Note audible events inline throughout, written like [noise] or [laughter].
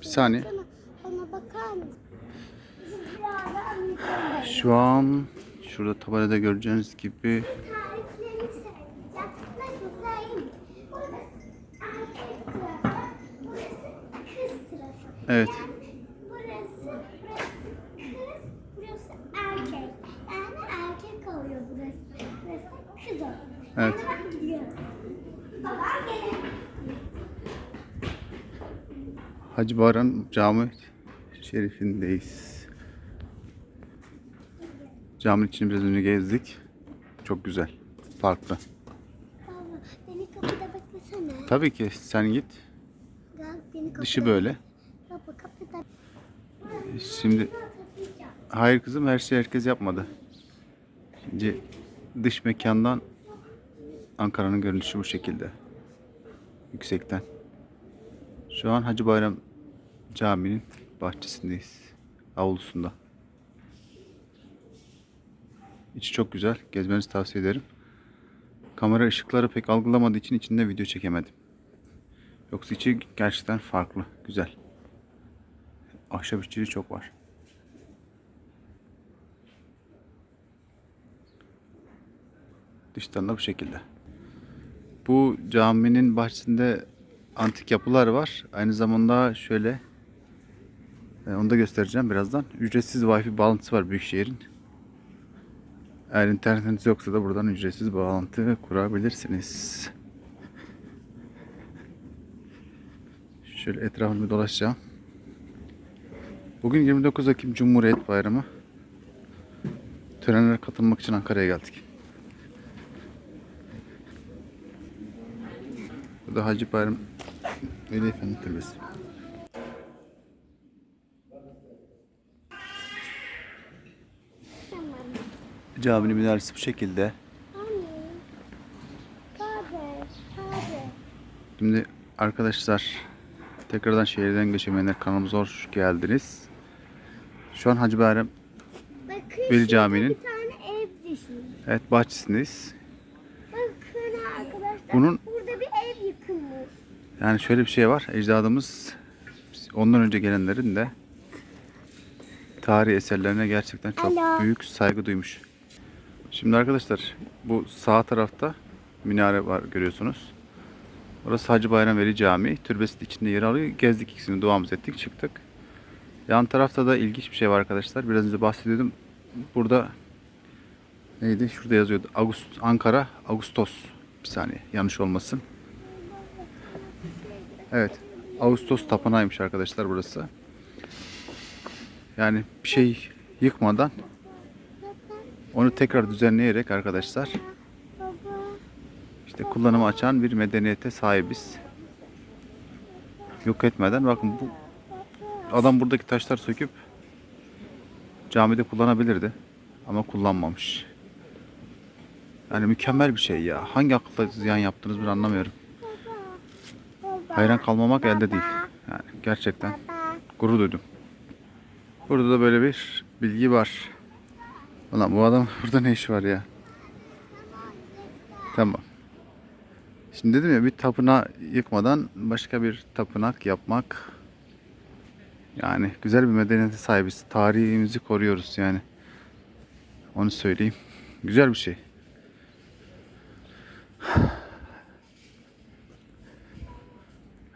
Bir saniye. Şu an şurada tabelada göreceğiniz gibi Tariflerini söyleyeceğim. Nasıl söyleyeyim? Burası erkek tarafı, burası kız tarafı. Evet. Yani burası, burası kız, burası erkek. Yani erkek oluyor burası. Burası kız oluyor. Evet. Yani ben gidiyorum. Babam gelir. Hacı Bayram Cami Şerifindeyiz. Caminin içini biraz önce gezdik. Çok güzel. Farklı. Baba beni kapıda beklesene. Tabii ki sen git. Gel beni kapıda. Dışı böyle. Baba kapıda. Şimdi hayır kızım her şey herkes yapmadı. Şimdi dış mekandan Ankara'nın görünüşü bu şekilde. Yüksekten. Şu an Hacı Bayram Camii'nin bahçesindeyiz. Avlusunda. İçi çok güzel. Gezmenizi tavsiye ederim. Kamera ışıkları pek algılamadığı için içinde video çekemedim. Yoksa içi gerçekten farklı. Güzel. Ahşap işçiliği çok var. Dıştan da bu şekilde. Bu caminin bahçesinde antik yapılar var. Aynı zamanda şöyle onu da göstereceğim birazdan. Ücretsiz Wi-Fi bağlantısı var Büyükşehir'in. Eğer internetiniz yoksa da buradan ücretsiz bağlantı kurabilirsiniz. Şöyle etrafını dolaşacağım. Bugün 29 Ekim Cumhuriyet Bayramı. Törenlere katılmak için Ankara'ya geldik. Bu da Hacı Bayram Veli Efendi Türbesi. Caminin minaresi bu şekilde. Şimdi arkadaşlar tekrardan şehirden geçemeyenler kanalımıza hoş geldiniz. Şu an Hacı Bayram Veli Camii'nin- bir tane ev düşün. evet bahçesindeyiz. Bakın arkadaşlar. Bunun- Burada bir ev yıkılmış. Yani şöyle bir şey var. Ecdadımız ondan önce gelenlerin de tarihi eserlerine gerçekten çok Alo. büyük saygı duymuş. Şimdi arkadaşlar bu sağ tarafta minare var görüyorsunuz. Orası Hacı Bayram Veli Camii. Türbesi de içinde yer alıyor. Gezdik ikisini duamızı ettik çıktık. Yan tarafta da ilginç bir şey var arkadaşlar. Biraz önce bahsediyordum. Burada neydi? Şurada yazıyordu. Ağustos, Ankara Ağustos. Bir saniye yanlış olmasın. Evet. Ağustos tapınağıymış arkadaşlar burası. Yani bir şey yıkmadan onu tekrar düzenleyerek arkadaşlar işte kullanımı açan bir medeniyete sahibiz. Yok etmeden bakın bu adam buradaki taşlar söküp camide kullanabilirdi ama kullanmamış. Yani mükemmel bir şey ya. Hangi akılda ziyan yaptınız ben anlamıyorum. Hayran kalmamak elde değil. Yani gerçekten gurur duydum. Burada da böyle bir bilgi var. Ulan bu adam burada ne işi var ya? Tamam. Şimdi dedim ya bir tapınağı yıkmadan başka bir tapınak yapmak yani güzel bir medeniyete sahibiz. Tarihimizi koruyoruz yani. Onu söyleyeyim. Güzel bir şey.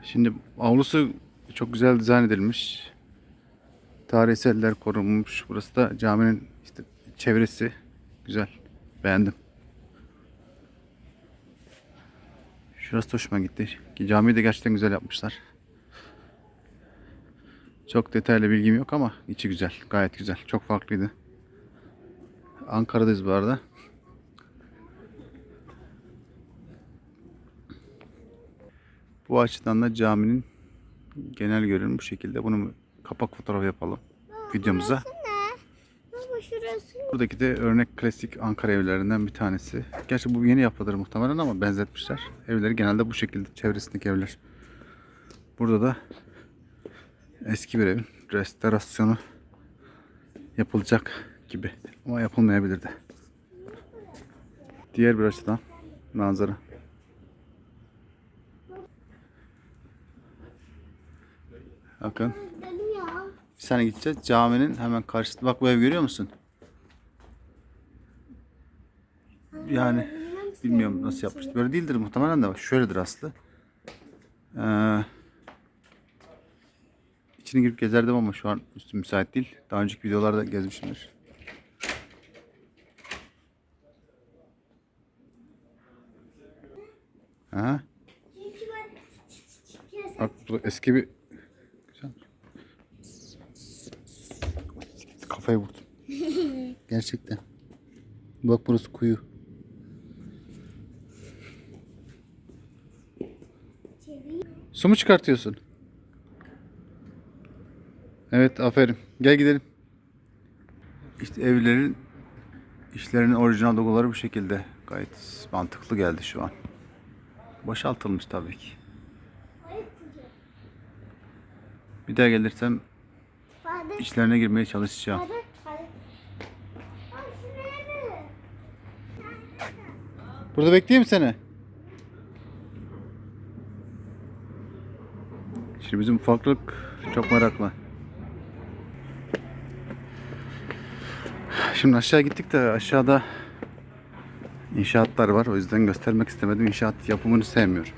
Şimdi avlusu çok güzel dizayn edilmiş. Tarih eserler korunmuş. Burası da caminin çevresi güzel. Beğendim. Şurası da hoşuma gitti. Camiyi de gerçekten güzel yapmışlar. Çok detaylı bilgim yok ama içi güzel. Gayet güzel. Çok farklıydı. Ankara'dayız bu arada. Bu açıdan da caminin genel görünümü bu şekilde. Bunu kapak fotoğrafı yapalım videomuza. Buradaki de örnek klasik Ankara evlerinden bir tanesi. Gerçi bu yeni yapılır muhtemelen ama benzetmişler. Evleri genelde bu şekilde çevresindeki evler. Burada da eski bir evin restorasyonu yapılacak gibi ama yapılmayabilir de. Diğer bir açıdan manzara. Bakın. Bir saniye gideceğiz. Caminin hemen karşısında. Bak bu ev görüyor musun? Yani bilmiyorum nasıl yapmıştı. Böyle değildir muhtemelen de. Şöyledir aslı. Ee, içine girip gezerdim ama şu an üstüm müsait değil. Daha önceki videolarda gezmişimdir. Ha? Bak burada eski bir güzel. Kafaya vurdum. [laughs] Gerçekten. Bak burası kuyu. Su mu çıkartıyorsun? Evet aferin. Gel gidelim. İşte evlerin işlerinin orijinal logoları bu şekilde. Gayet mantıklı geldi şu an. Boşaltılmış tabii ki. Bir daha gelirsem içlerine girmeye çalışacağım. Burada bekleyeyim seni? Şimdi bizim ufaklık çok meraklı. Şimdi aşağı gittik de aşağıda inşaatlar var. O yüzden göstermek istemedim. İnşaat yapımını sevmiyorum.